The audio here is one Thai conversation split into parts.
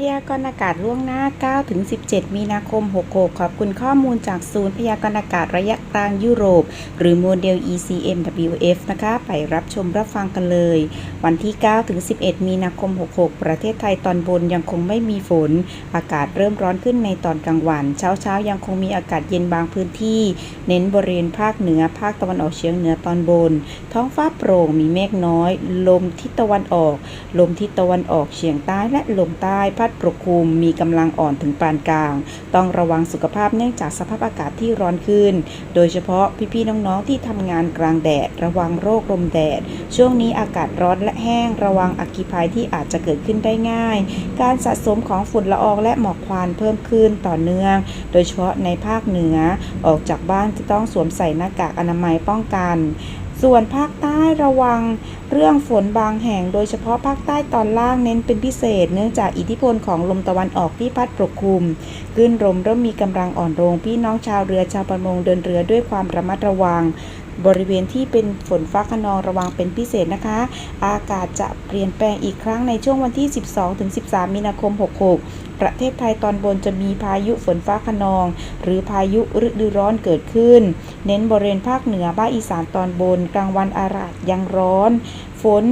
พยากรณ์อากาศล่วงหน้า 9-17 มีนาคม 66 ขอบคุณข้อมูลจากศูนย์พยากรณ์อากาศระยะกลางยุโรป หรือโมเดล ECMWF นะคะ ไปรับชมรับฟังกันเลย วันที่ 9-11 มีนาคม 66 ประเทศไทยตอนบนยังคงไม่มีฝน อากาศเริ่มร้อนขึ้นในตอนกลางวัน เช้าเช้าๆยังคงมีอากาศเย็นบางพื้นที่ เน้นบริเวณภาคเหนือ ภาคตะวันออกเฉียงเหนือตอนบน ท้องฟ้าโปร่งมีเมฆน้อย ลมทิศตะวันออก ลมทิศตะวันออกเฉียงใต้และลมใต้พัดปกคลุมมีกำลังอ่อนถึงปานกลาง ต้องระวังสุขภาพเนื่องจากสภาพอากาศที่ร้อนขึ้น โดยเฉพาะพี่ๆน้องๆที่ทำงานกลางแดด ระวังโรคลมแดด ช่วงนี้อากาศร้อนและแห้ง ระวังอัคคีภัยที่อาจจะเกิดขึ้นได้ง่าย การสะสมของฝุ่นละอองและหมอกควันเพิ่มขึ้นต่อเนื่อง โดยเฉพาะในภาคเหนือออกจากบ้านจะต้องสวมใส่หน้ากากอนามัยป้องกัน ส่วนภาคใต้ระวังเรื่องฝนบางแห่ง โดยเฉพาะภาคใต้ตอนล่างเน้นเป็นพิเศษ เนื่องจากอิทธิพลของลมตะวันออกที่พัดปกคลุมคลื่นลมเริ่มมีกำลังอ่อนลงพี่น้องชาวเรือชาวประมงเดินเรือด้วยความระมัดระวัง บริเวณที่เป็นฝนฟ้าขนองระวังเป็นพิเศษนะคะ อากาศจะเปลี่ยนแปลงอีกครั้งในช่วงวันที่ 12-13 มีนาคม 66 ประเทศไทยตอนบนจะมีพายุฝนฟ้าขนอง หรือพายุฤดูร้อนเกิดขึ้น เน้นบริเวณภาคเหนือภาคอีสานตอนบน กลางวันอากาศยังร้อน ฝน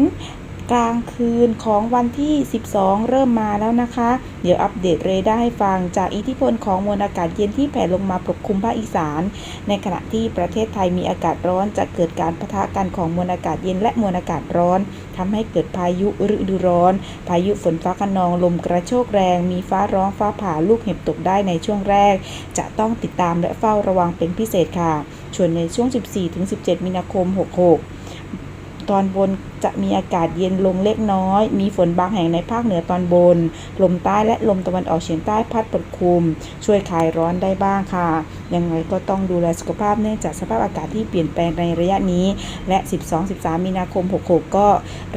กลางคืนของวันที่ 12 เริ่มมาแล้วนะคะ เดี๋ยวอัปเดตเรดาร์ให้ฟังจากอิทธิพลของมวลอากาศเย็นที่แผ่ลงมาปกคลุมภาคอีสาน ในขณะที่ประเทศไทยมีอากาศร้อนจะเกิดการปะทะกันของมวลอากาศเย็นและมวลอากาศร้อนทำให้เกิดพายุฤดูร้อน พายุฝนฟ้าคะนองลมกระโชกแรง มีฟ้าร้องฟ้าผ่าลูกเห็บตกได้ในช่วงแรก จะต้องติดตามและเฝ้าระวังเป็นพิเศษค่ะส่วนในช่วง 14-17 มีนาคม 66 ตอนบนจะมีอากาศเย็นลงเล็กน้อย มีฝนบางแห่งในภาคเหนือตอนบน ลมใต้และลมตะวันออกเฉียงใต้พัดปกคลุม ช่วยคลายร้อนได้บ้างค่ะ ยังไงก็ต้องดูแลสุขภาพเนื่องจากสภาพอากาศที่เปลี่ยนแปลงในระยะนี้ และ 12-13 มีนาคม 66 ก็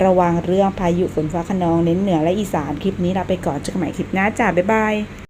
ระวังเรื่องพายุฝนฟ้าคะนองเน้นเหนือและอีสาน คลิปนี้ลาไปก่อนเจอกันใหม่คลิปหน้าจ้าบ๊ายบาย